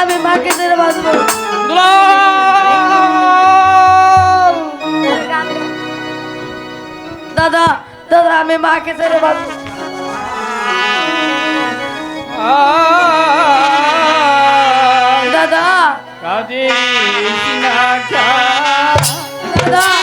আমি মাকে ছেড়ে বাঁচবো দাদা দাদা আমি মাকে ছেড়ে বাঁচবো দাদা। দাদা।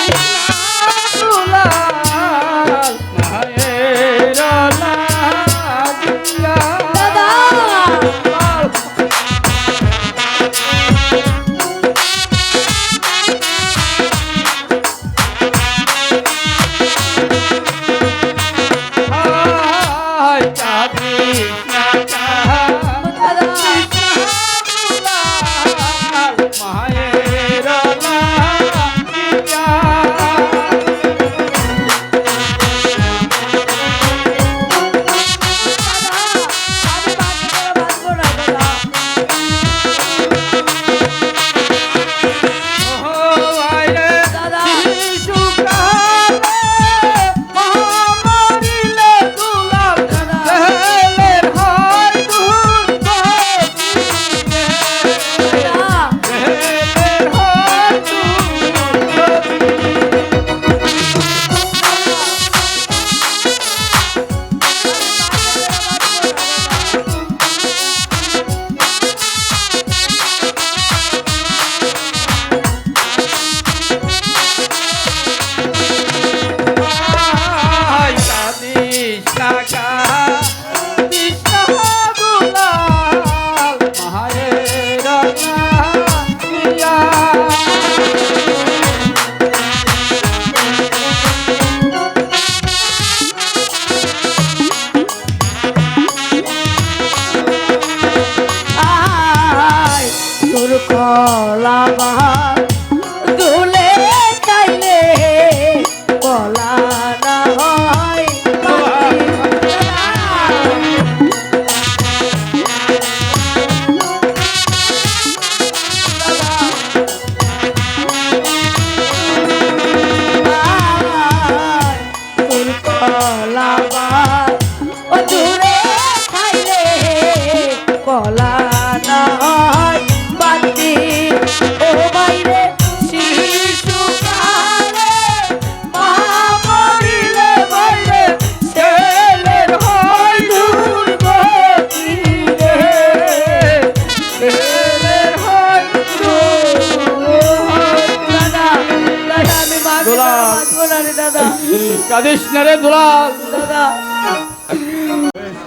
কাদিস না রে দুলাল দাদা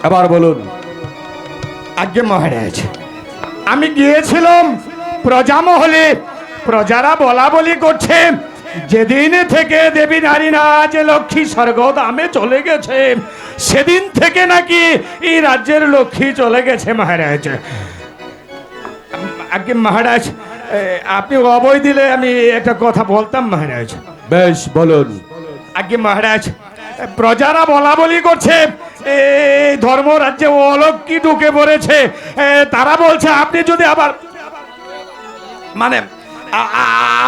আবার বলুন। আজ্ঞে মহারাজ আমি গিয়েছিলাম প্রজামহলে। প্রজারা বলা বলি করছে যেদিন থেকে দেবী নারী নাচ লক্ষ্মী স্বর্গ দামে চলে গেছে সেদিন থেকে নাকি এই রাজ্যের লক্ষ্মী চলে গেছে মহারাজ। আজ্ঞে মহারাজ আপনি অবৈ দিলে আমি একটা কথা বলতাম মহারাজ। বেশ বলুন। আগে মহারাজ প্রজারা বলা বলি করছে। এই ধর্ম রাজ্যে অলক্ষী ঢুকে পড়েছে। তারা বলছে আপনি যদি আবার মানে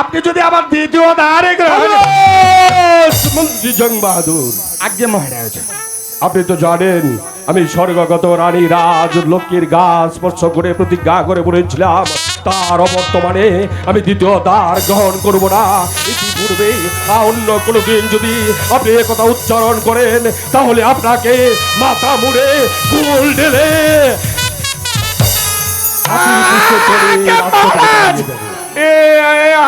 আপনি যদি আবার দ্বিতীয় দ্বারে গ্রহণ মন্ত্রী জং বাহাদুর আজ্ঞে মহারাজ। আপনি তো জানেন আমি স্বর্গগত রানী রাজ লক্ষ্মীর গাছ স্পর্শ করে প্রতিজ্ঞা করে বলেছিলাম। তার অবর্তমানে আমি দ্বিতীয় দ্বার গ্রহণ করব না। ইতিপূর্বে অন্য কোনো দিন যদি আপনি এ কথা উচ্চারণ করেন তাহলে আপনাকে মাথা মুড়ে কুল ঢেলে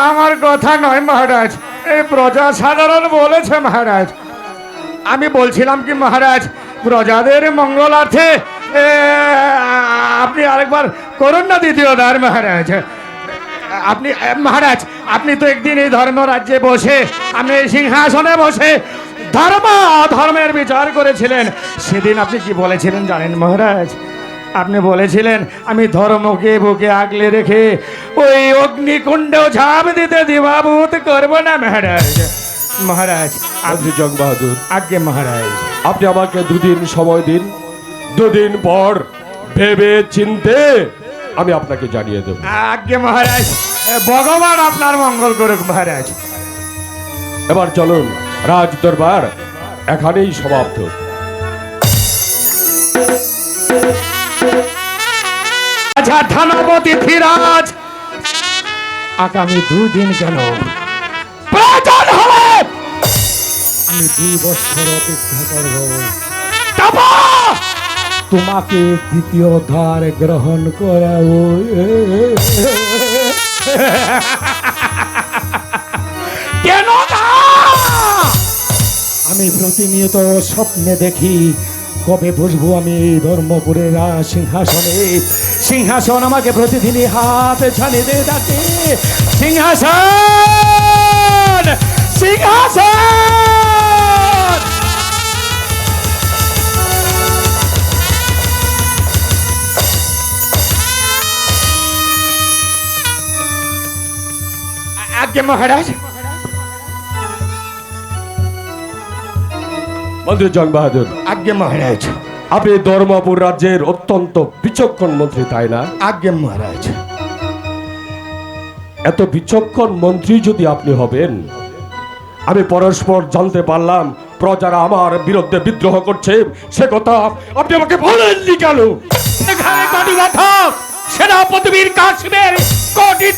আমার কথা নয় মহারাজ। এই প্রজা সাধারণ বলেছে মহারাজ। আমি বলছিলাম কি মহারাজ প্রজাদের মঙ্গলার্থে আপনি আরেকবার করুন না দ্বিতীয় দ্বার মহারাজ। আপনি মহারাজ আপনি তো একদিন এই ধর্ম রাজ্যে বসে আপনি এই সিংহাসনে বসে ধর্ম ধর্মের বিচার করেছিলেন। সেদিন আপনি কি বলেছিলেন জানেন মহারাজ? আপনি বলেছিলেন আমি ধর্মকে বুকে আগলে রেখে ওই অগ্নিকুণ্ডেও ঝাঁপ দিতে দিবাভূত করব না মহারাজ। মহারাজ মন্ত্রী জং বাহাদুর। আজ্ঞে মহারাজ। আপনি আমাকে দুদিন সময় দিন দুদিন পর ভেবে চিনতে আমি আপনাকে জানিয়ে দেব। আজ্ঞে মহারাজ ভগবান আপনার মঙ্গল করুক মহারাজ। এবার চলুন রাজ দরবার এখানেই সমাপ্ত। আচ্ছা থানাপতি ধীরাজ আগামী দুদিন কেন প্রয়োজন হলে আমি দুই বছর অপেক্ষা করব। তোমাকে দ্বিতীয় ধার গ্রহণ করাবো কেন আমি প্রতিনিয়ত স্বপ্নে দেখি কবে বসবো আমি ধর্মপুরের সিংহাসনে। সিংহাসন আমাকে প্রতিদিনই হাতে ছানি দিয়ে ডাকে। সিংহাসন! সিংহাসন! আজ্ঞে মহারাজ? মন্ত্রী জং বাহাদুর আজ্ঞে মহারাজ। আপনি ধর্মপুর রাজ্যের অত্যন্ত বিচক্ষণ মন্ত্রী তাই না? আজ্ঞে মহারাজ। এত বিচক্ষণ মন্ত্রী যদি আপনি হবেন আমি পরস্পর জানতে পারলাম প্রজারা আমার বিরুদ্ধে বিদ্রোহ করছে। সে কথা আপনি আমাকে বলেননি কেন? এখানে কটি পাঠক সেনাপতি বীর কাশ্মীর কোটি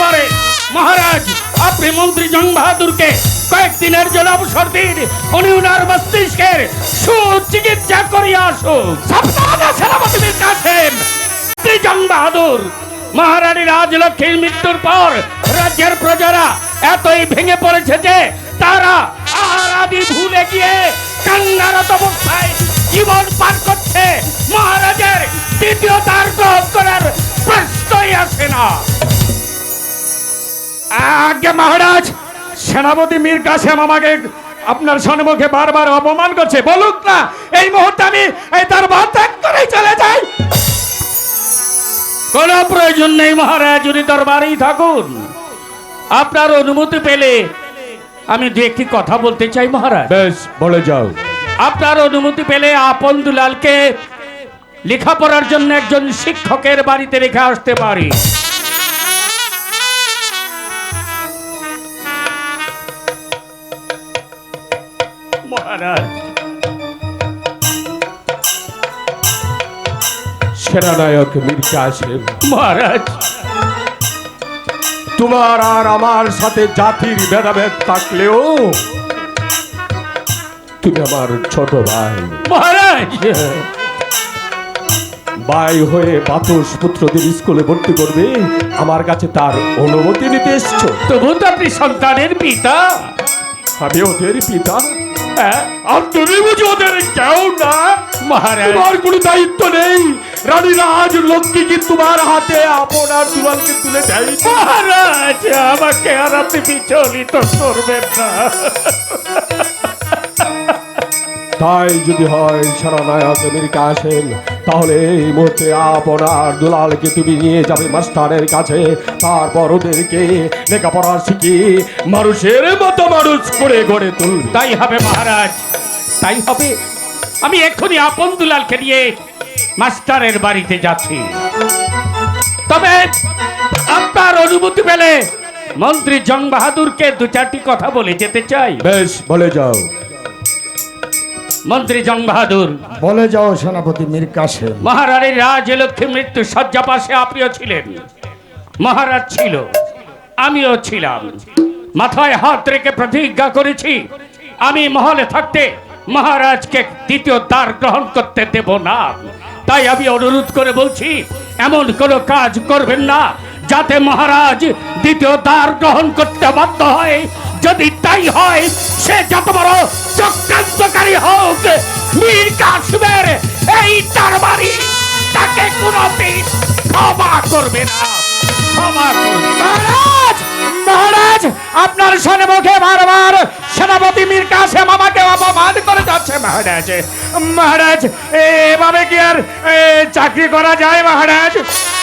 পরে, মহারাজ, আপনি মন্ত্রী জং বাহাদুরকে কয়েকদিনের জন্য অবসর দিন, উনি উনার মস্তিষ্কের সুচিকিৎসা করিয়া আসুন সেনাপতির কাছে জং বাহাদুর মহারানী রাজলক্ষ্মীর মৃত্যুর পর রাজ্যের প্রজারা এতই ভেঙে পড়েছে যে আজ্ঞে মহারাজ সেনাপতি মীর কাসেম আমাকে আপনার সম্মুখে বারবার অপমান করছে। বলুক না এই মুহূর্তে আমি এই দরবার ত্যাগ করে চলে যাই। কোনো প্রয়োজন নেই মহারাজ উনি দরবারেই থাকুন। আপনার অনুমতি পেলে আমি দু একটি কথা বলতে চাই মহারাজ। বেশ বলে যাও। আপনার অনুমতি পেলে আপন দুলালকে লেখাপড়ার জন্য একজন শিক্ষকের বাড়িতে রেখে আসতে পারি। মহারাজ সেনানায়ক মীর কাসেম মহারাজ। তোমার আর আমার সাথে জাতির ভেদাভেদ থাকলেও তুমি আমার ছোট ভাই। মহারাজ। ভাই হয়ে বাতস পুত্রদের স্কুলে ভর্তি করবে। আমার কাছে তার অনুমতি নিতে এসছো। তবু তো আপনি সন্তানের পিতা। আমি ওদের পিতা। হ্যাঁ? আর তুমি বুঝি ওদের কেউ না। মহারাজ। তোমার কোনো দায়িত্ব নেই। রানী রাজ লক্ষ্মী কি তোমার হাতে আপনার দুলালকে তুলে দেয়? মহারাজ আমাকে আর আপনি বিচলিত করবেন না। তাই যদি হয় সারা নায়ক আমেরিকা আসেন তাহলে এই মুহূর্তে আপনার দুলালকে তুমি নিয়ে যাবে মাস্টারের কাছে। তারপর ওদেরকে লেখাপড়া শিখিয়ে মানুষের মতো মানুষ করে গড়ে তুল তাই হবে মহারাজ তাই হবে। আমি এক্ষুনি আপন দুলালকে নিয়ে মাস্টারের বাড়িতে যাচ্ছি। তবে আপনার অনুমতি পেলে মন্ত্রী জং বাহাদুরকে দু চারটি কথা বলে যেতে চাই। বেশ বলে যাও। মন্ত্রী জং বাহাদুর বলে যাও সেনাপতি মীর কাসেম মহারানীর রাজলক্ষ্মী মৃত্যু শয্যা পাশে আপনিও ছিলেন। মহারাজ ছিল আমিও ছিলাম। মাথায় হাত রেখে প্রতিজ্ঞা করেছি আমি মহলে থাকতে মহারাজকে দ্বিতীয় দ্বার গ্রহণ করতে দেব না। তাই আমি অনুরোধ করে বলছি এমন কোনো কাজ করবেন না যাতে মহারাজ দ্বিতীয় দ্বার গ্রহণ করতে বাধ্য হয়। যদি তাই হয় সে যত বড় চক্রান্তকারী হোক মীর কাশ্মীর এই দরবারি তাকে কোনোদিন ক্ষমা করবে না। ক্ষমা করবে না। মহারাজ মহারাজ আপনার সম্মুখে বারবার সেনাপতি মীর কাসেম আমাকে অপমান করে যাচ্ছে মহারাজ। মহারাজ এভাবে কি আর চাকরি করা যায় মহারাজ?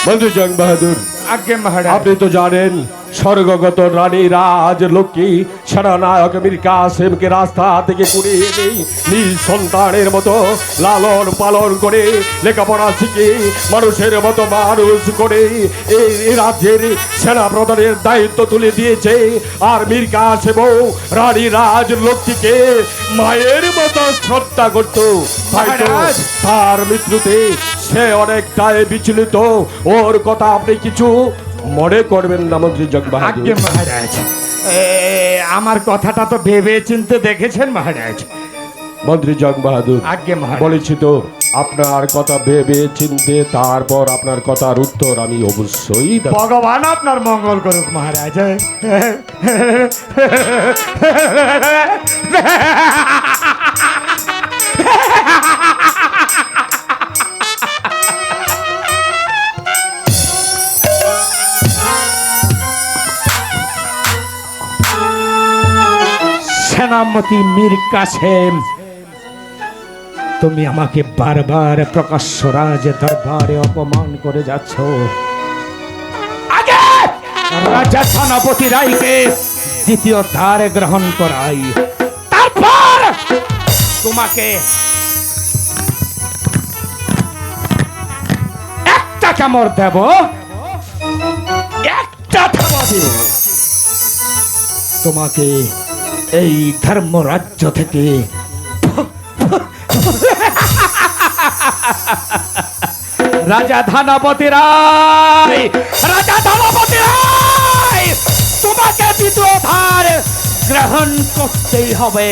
মন্ত্রী জং বাহাদুর আজ্ঞে মহারাজ। আপনি তো জানেন স্বর্গগত রানী রাজ লক্ষ্মী সেনা নায়ক মীর কাসেমকে রাস্তা থেকে কুড়িয়ে এনে নিজ সন্তানের মতো লালন পালন করে লেখাপড়া শিখে মানুষের মতো মানুষ করে এই রাজ্যের সেনা প্রধানের দায়িত্ব তুলে দিয়েছে। আর মীর কাসেম রানী রাজ লক্ষ্মীকে মায়ের মতো শ্রদ্ধা করত! তার মৃত্যুতে সে অনেকটাই বিচলিত। ওর কথা আপনি কিছু মনে করবেন না মন্ত্রী জগ আজ্ঞে মহারাজ। এ, আমার কথাটা তো ভেবে চিনতে দেখেছেন মহারাজ। মন্ত্রী জগ বাহাদুর আজ্ঞে মহারাজ। বলেছি তো আপনার কথা ভেবে চিনতে তারপর আপনার কথার উত্তর আমি অবশ্যই দেব। ভগবান আপনার মঙ্গল করুক মহারাজ। মীর তুমি আমাকে বারবার প্রকাশ্য রাজ দরবারে অপমান করে যাচ্ছ। রাজা সেনাপতি রায়কে দ্বিতীয় ধারে গ্রহণ করাই। তারপর তোমাকে একটা কামড় দেব। একটা থামা দেব। তোমাকে এই ধর্মরাজ্য থেকে রাজা ধানাপতি রায় রাজা ধানাপতি রায় তোমাকে দ্বিতীয় ধার গ্রহণ করতেই হবে।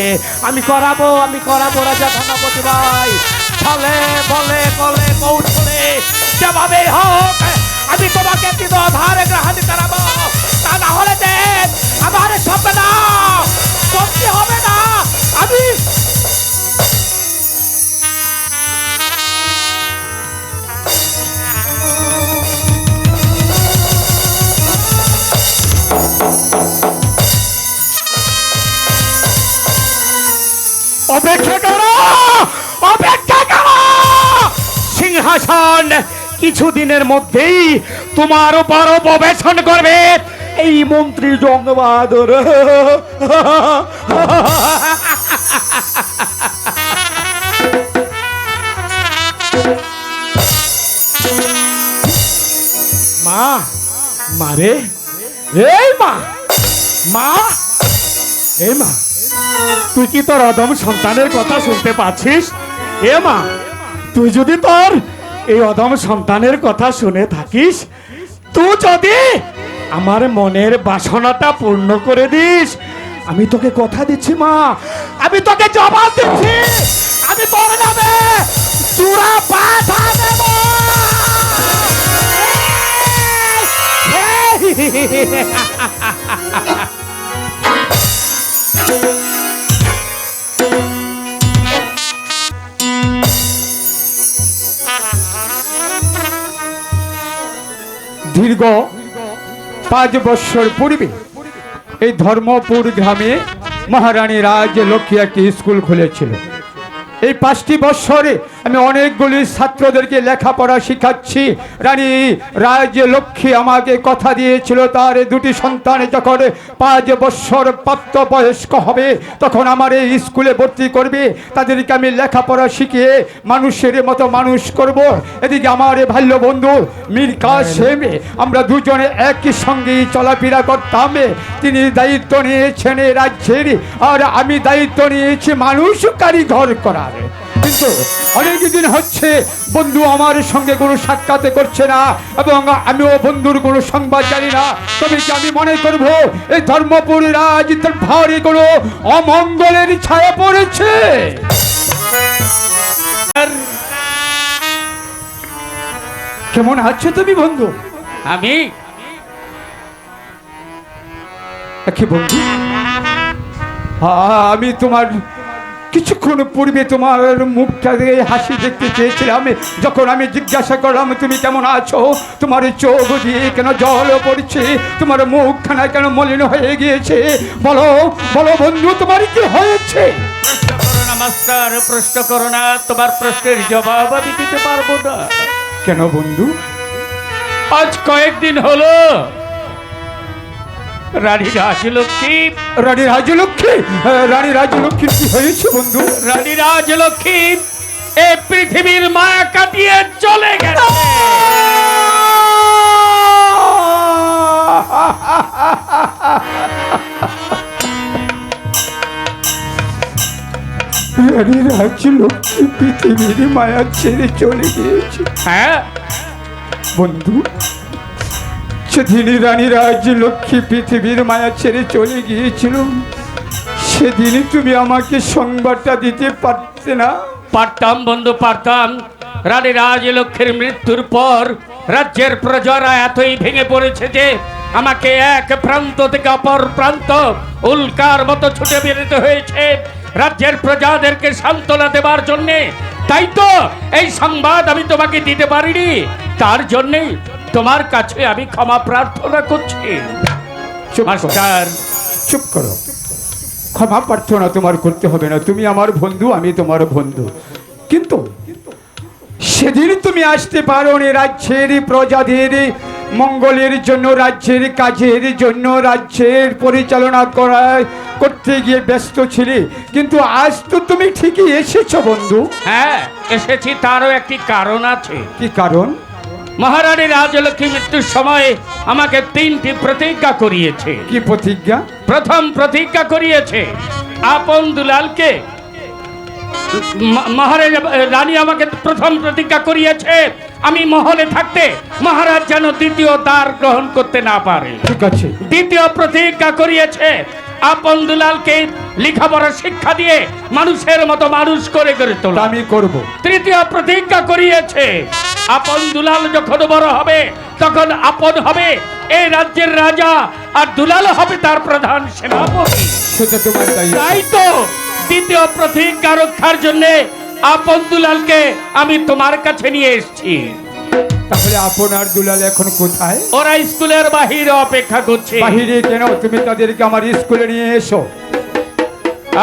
আমি করাবো আমি করাবো, রাজা ধানাপতি রায় ছলে, বলে, কলে, কৌশলে, যেভাবে হোক, আমি তোমাকে দ্বিতীয় ধারে গ্রহণ করাবো। তা না হলে দেখ, আমার স্বপ্ন করতে হবে না? আমি অপেক্ষা করো অপেক্ষা করো। সিংহাসন কিছুদিনের মধ্যেই তোমার উপর প্রবেশন করবে। এই মন্ত্রী জঙ্গবাদর মা মারে এই মা মা। এই মা, তুই কি তোর অদম সন্তানের কথা শুনতে পাচ্ছিস? এ মা, তুই যদি তোর এই অদম সন্তানের কথা শুনে থাকিস, তুই যদি আমার মনের বাসনাটা পূর্ণ করে দিস। আমি তোকে কথা দিচ্ছি, মা। আমি তোকে জবাব দিচ্ছি। আমি তোর নামে চূড়া পাঠা দেব। দীর্ঘ পাঁচ বৎসর পূর্বে এই ধর্মপুর গ্রামে মহারানী রাজ লক্ষ্মী একটি স্কুল খুলেছিল। এই পাঁচটি বৎসরে আমি অনেকগুলি ছাত্রদেরকে লেখাপড়া শিখাচ্ছি। রানী রাজ লক্ষ্মী আমাকে কথা দিয়েছিল, তার দুটি সন্তান যখন পাঁচ বৎসর প্রাপ্ত বয়স্ক হবে, তখন আমার এই স্কুলে ভর্তি করবে। তাদেরকে আমি লেখাপড়া শিখিয়ে মানুষের মতো মানুষ করব। এদিকে আমার ভাল্য বন্ধু মীর কাসেম আমরা দুজনে একই সঙ্গেই চলাফেরা করতাম। তিনি দায়িত্ব নিয়েছেন রাজ্যের, আর আমি দায়িত্ব নিয়েছি মানুষ কারিঘর করার। কিন্তু অনেক দিন হচ্ছে বন্ধু আমার সঙ্গে কোনো সাক্ষাৎ করছে না এবং আমিও বন্ধুর কোনো সংবাদ জানি না। তবে কি আমি মনে করব এই ধর্মপুর রাজ ভারী কোনো অমঙ্গলের ছায়া পড়েছে? কেমন আছো তুমি বন্ধু? আমি? বন্ধু? আমি তোমার কিছুক্ষণ পূর্বে তোমার মুখটা দিয়ে হাসি দেখতে চেয়েছিলাম। যখন আমি জিজ্ঞাসা করলাম তুমি কেমন আছো? তোমার চোখ দিয়ে কেন জল পড়ছে? তোমার মুখখানা কেন মলিন হয়ে গিয়েছে? বলো বলো বন্ধু তোমার কি হয়েছে? প্রশ্ন করো না মাস্টার প্রশ্ন করো না তোমার প্রশ্নের জবাব আমি দিতে পারব না। কেন বন্ধু? আজ কয়েকদিন হলো। রানী রাজলক্ষ্মী। রানী রাজলক্ষ্মী রানী রাজলক্ষ্মীর কি হয়েছে বন্ধু? রানী রাজলক্ষ্মী এই পৃথিবীর মায়া কাটিয়ে চলে গেছে। রানী রাজলক্ষ্মী পৃথিবীর মায়া ছেড়ে চলে গিয়েছে। হ্যাঁ। বন্ধু সেদিনই রানী রাজলক্ষ্মী পৃথিবীর মায়া ছেড়ে চলে গিয়েছিল। সেদিনই তুমি আমাকে সংবাদটা দিতে পারতে না। পারতাম বন্ধু, পারতাম। রানী রাজলক্ষ্মীর মৃত্যুর পর রাজ্যের প্রজারা এতই ভেঙে পড়েছে যে আমাকে এক প্রান্ত থেকে অপর প্রান্ত উল্কার মতো ছুটে বেরোতে হয়েছে। রাজ্যের প্রজাদেরকে সান্ত্বনা দেবার জন্যে। তাই তো এই সংবাদ আমি তোমাকে দিতে পারিনি। তার জন্যে তোমার কাছে আমি ক্ষমা প্রার্থনা করছি। চুপ করো, মাস্টার। চুপ করো। ক্ষমা প্রার্থনা তোমার করতে হবে না। তুমি আমার বন্ধু আমি তোমার বন্ধু। কিন্তু সেদিন তুমি আসতে পারো নি রাজ্যের প্রজাদের মঙ্গলের জন্য রাজ্যের কাজের জন্য রাজ্যের পরিচালনা করা করতে গিয়ে ব্যস্ত ছিলে। কিন্তু আজ তো তুমি ঠিকই এসেছ বন্ধু। হ্যাঁ এসেছি তারও একটি কারণ আছে। কি কারণ? মহারানী রাজলক্ষ্মী মৃত্যুর সময় আমাকে তিনটি প্রতিজ্ঞা করিয়েছে। কি প্রতিজ্ঞা? প্রথম প্রতিজ্ঞা করিয়েছে আপন দুলালকে মহারাজা রানী আমাকে প্রথম প্রতিজ্ঞা করিয়েছে আমি মহলে থাকতে মহারাজ যেন দ্বিতীয় দ্বার গ্রহণ করতে না পারে। ঠিক আছে। দ্বিতীয় প্রতিজ্ঞা করিয়েছে আপন দুলালকে লেখাপড়া শিক্ষা দিয়ে মানুষের মতো মানুষ করে তা তোলা। আমি করব। তৃতীয় প্রতিজ্ঞা করিয়েছে আপন দুলাল যখন বড় হবে তখন আপন হবে এই রাজ্যের রাজা আর দুলাল হবে তার প্রধান সেনাপতি। সেটা তোমার তাই তো দ্বিতীয় প্রতিজ্ঞা রক্ষার জন্য আপন দুলালকে আমি তোমার কাছে নিয়ে এসেছি। তাহলে আপনার দুলাল এখন কোথায়? ওরা স্কুলের বাহিরে অপেক্ষা করছে। বাহিরে কেন? তুমি তাদেরকে আমার স্কুলে নিয়ে এসো।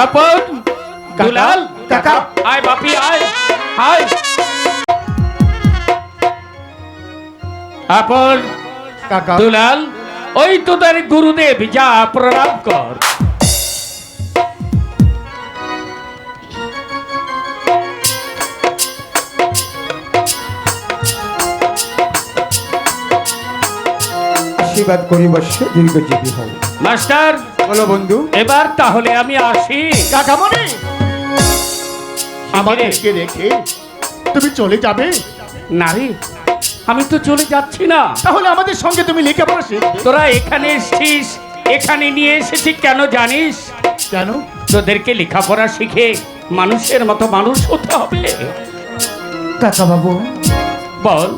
আপন দুলাল কাকা। আয় বাপি আয় আয়। আপন কাকা। দুলাল ওই তোদের গুরুদেব যা প্রণাম কর। আশীর্বাদ করি বর্ষ দীর্ঘজীবী হও মাস্টার বলো বন্ধু। এবার তাহলে আমি আসি। কাকামণি! আমাদেরকে রেখে তুমি চলে যাবে? নারী আমি তো চলে যাচ্ছি না। তাহলে আমাদের সঙ্গে তুমি লেখাপড়া শিখবে। তোরা এখানে এসছিস এখানে নিয়ে এসেছি কেন জানিস? কেন? তোদেরকে লেখাপড়া শিখে মানুষের মতো মানুষ হতে হবে। কাকা বাবু বল।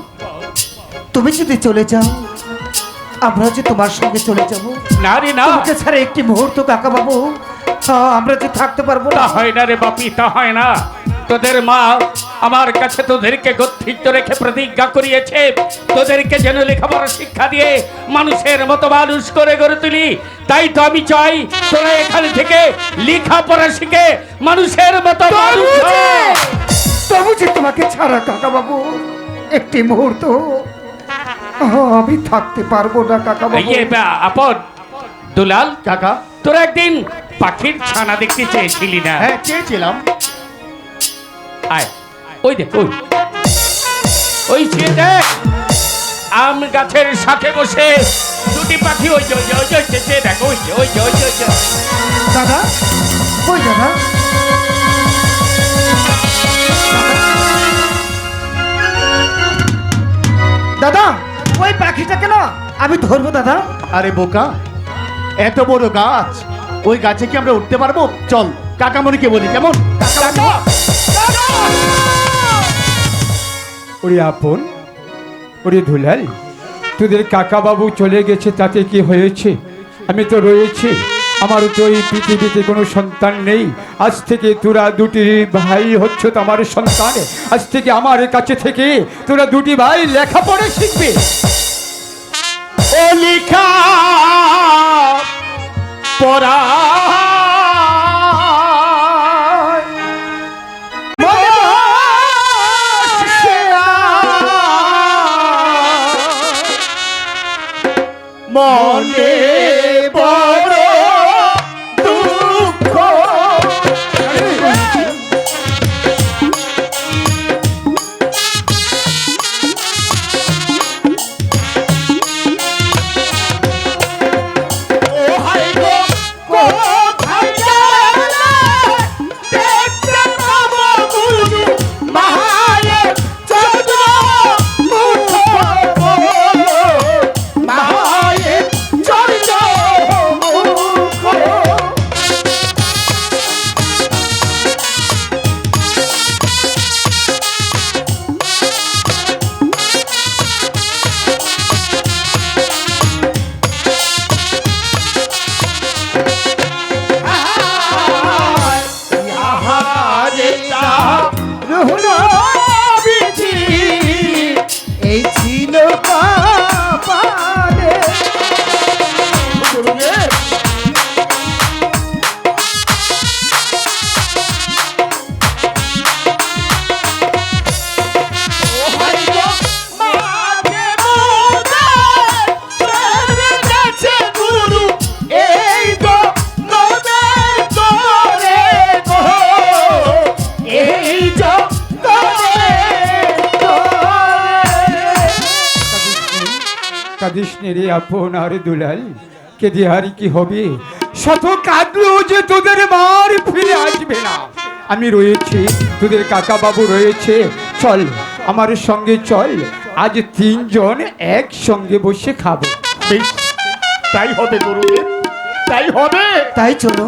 তুমি যদি চলে যাও আমরা যে তোমার সঙ্গে চলে যাব না রে না। তোমাকে ছাড়া একটি মুহূর্ত কাকা বাবু আমরা যে থাকতে পারব না। হয় না রে বাপি তা হয় না। তোদের মা আমার কাছে তোদেরকে গচ্ছিত রেখে প্রতিজ্ঞা করিয়েছে। তোদেরকে যেন লেখাপড়া শিক্ষা দিয়ে মানুষের মতো মানুষ করে গড়ে তুলি। তাই তো আমি চাই তোরা এখানে থেকে লেখাপড়া শিখে মানুষের মতো মানুষ তবু যে তোমাকে ছাড়া কাকা বাবু একটি মুহূর্ত আমি থাকতে পারব না কাকা বাবু। আপন দুলাল কাকা। তোরা একদিন পাখির ছানা দেখতে চেয়েছিলি না? হ্যাঁ চেয়েছিলাম। আয় ওই দেখ ওই। ওই যে দেখ আম গাছের সাথে বসে দুটি পাখি ওই যে ওই যে ওই যে, দেখ ওই যে ওই যে ওই যে, দাদা ওই দাদা। আমি ধরবো দাদা। আরে বোকা এত বড় গাছ। ওই গাছে কি আমরা উঠতে পারব? চল কাকামণিকে বলি কেমন? ওরে আপন ওরে ধুলাল তোদের কাকা বাবু চলে গেছে তাতে কি হয়েছে? আমি তো রয়েছি আমারও তো এই পৃথিবীতে কোনো সন্তান নেই। আজ থেকে তোরা দুটি ভাই হচ্ছ তো আমার সন্তান। আজ থেকে আমার কাছে থেকে তোরা দুটি ভাই লেখাপড়া শিখবে। ও লিখা পড়া নে রে আপনার দুলাল কে দিহারি কি হবে? শত কাঁদলো যে তোদের মার ফিরে আসবে না। আমি রয়েছি তোদের কাকা বাবু রয়েছে চল আমার সঙ্গে চল আজ তিনজন একসঙ্গে বসে খাব। তাই হবে গুরুদেব তাই হবে। তাই চলো।